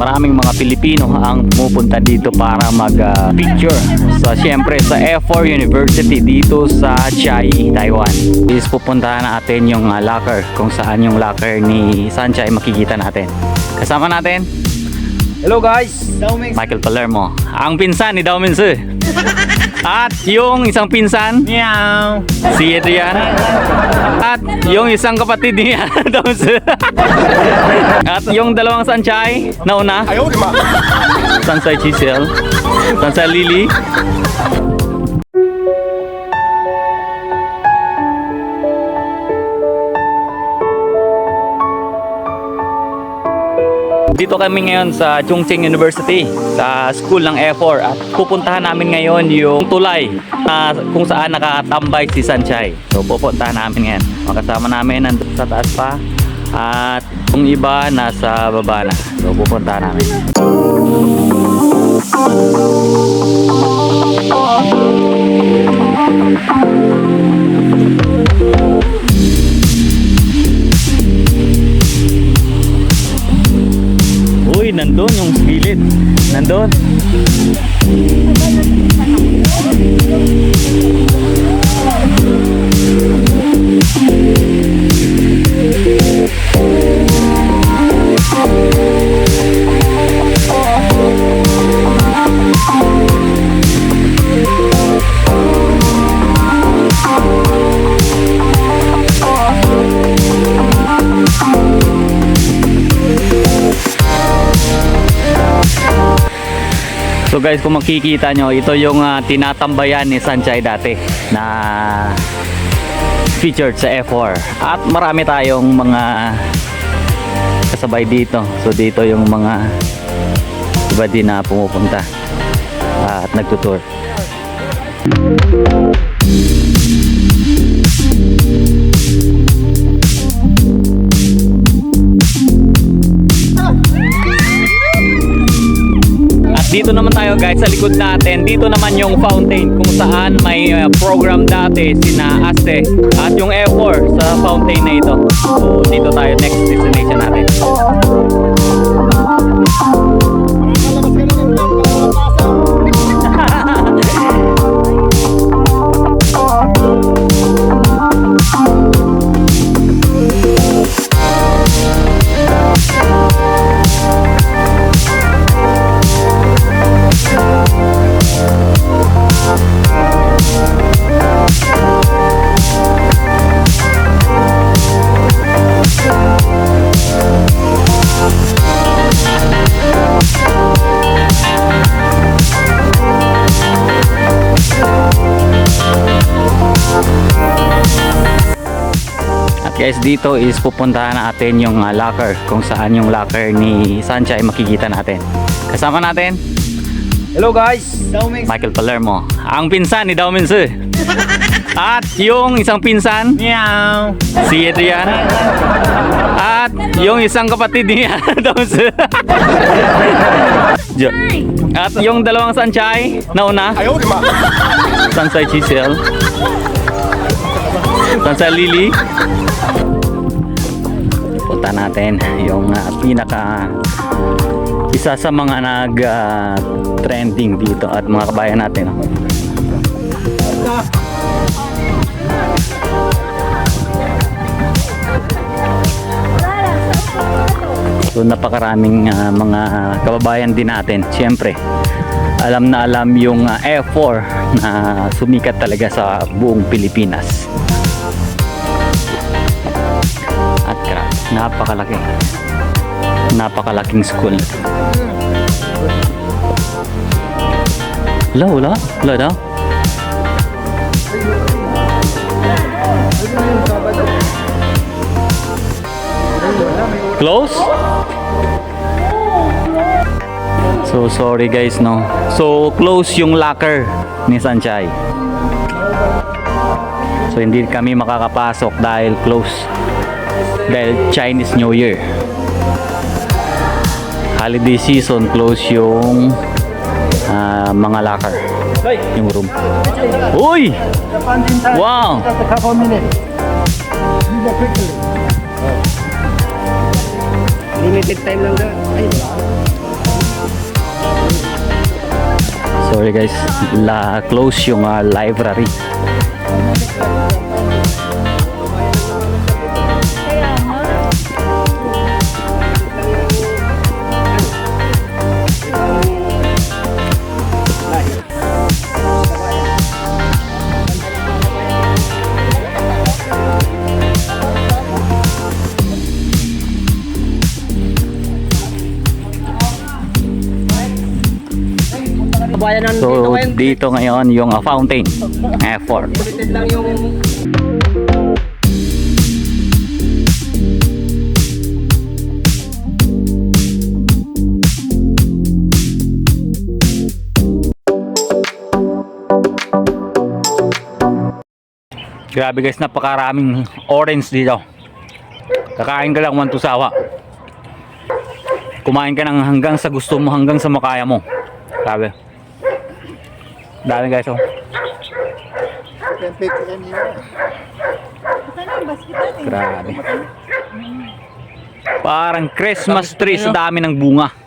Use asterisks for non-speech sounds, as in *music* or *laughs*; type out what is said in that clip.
maraming mga Pilipino ang pumupunta dito para mag-picture. so, syempre sa F4 University dito sa Chiai, Taiwan. Is pupuntahan natin yung ah, locker kung saan yung locker ni Sanchai makikita natin. Kasama natin Hello guys! Michael Palermo, ang pinsan ni Dao Minsu. *laughs* At yung isang pinsan, Meow! si Adrian. At yung isang kapatid niya. *laughs* At yung dalawang Sanchay, nauna. Sansai Chisel, Sansai Lily. Dito kami ngayon sa Chongqing University, sa school ng F4 at pupuntahan namin ngayon yung tulay na kung saan nakatambay si Sanchay. So pupuntahan namin ngayon. Makasama namin nandun sa taas pa at yung iba nasa baba na. So pupuntahan namin. Uy, nandun yung gilid. Nandun. So guys, kung makikita nyo, ito yung ah, tinatambayan ni Sanchay dati na featured sa F4. At marami tayong mga kasabay dito. So dito yung mga iba din na pumupunta at nagtutour. At dito naman tayo guys sa likod natin. Dito naman yung fountain kung saan may uh, program dati sina Aste at yung F4 sa fountain na ito. So dito tayo next destination natin. At guys dito is pupuntahan natin yung uh, locker kung saan yung locker ni Sanchay makikita natin. Kasama natin Hello guys! Daoming Michael Palermo, ang pinsan ni Dao Minsu. *laughs* At yung isang pinsan, Meow! si Adrian. At yung isang kapatid niya. *laughs* *laughs* Jo- At yung dalawang Sanchay, nauna. Sansai Chisel. Sansai Lily. Punta natin yung ah, pinaka isa sa mga nag ah, trending dito at mga kabayan natin. So napakaraming ah, mga kababayan din natin. Siyempre, alam na alam yung ah, F4 na sumikat talaga sa buong Pilipinas. Napakalaki. Napakalaking school. Wala, wala. Wala daw. Close? So sorry guys no. So close yung locker ni Sanchay. So hindi kami makakapasok dahil close dahil Chinese New Year. Holiday season, close yung uh, mga locker. Yung room. Uy! Wow! Limited time lang daw. Sorry guys, la close yung uh, library. Bayan ng So dito ngayon yung ah, fountain. F4. Limited lang yung Grabe guys, napakaraming orange dito. Kakain ka lang one to sawa. Kumain ka ng hanggang sa gusto mo, hanggang sa makaya mo. Grabe. Dami guys oh. Grabe. Parang Christmas tree sa dami ng bunga.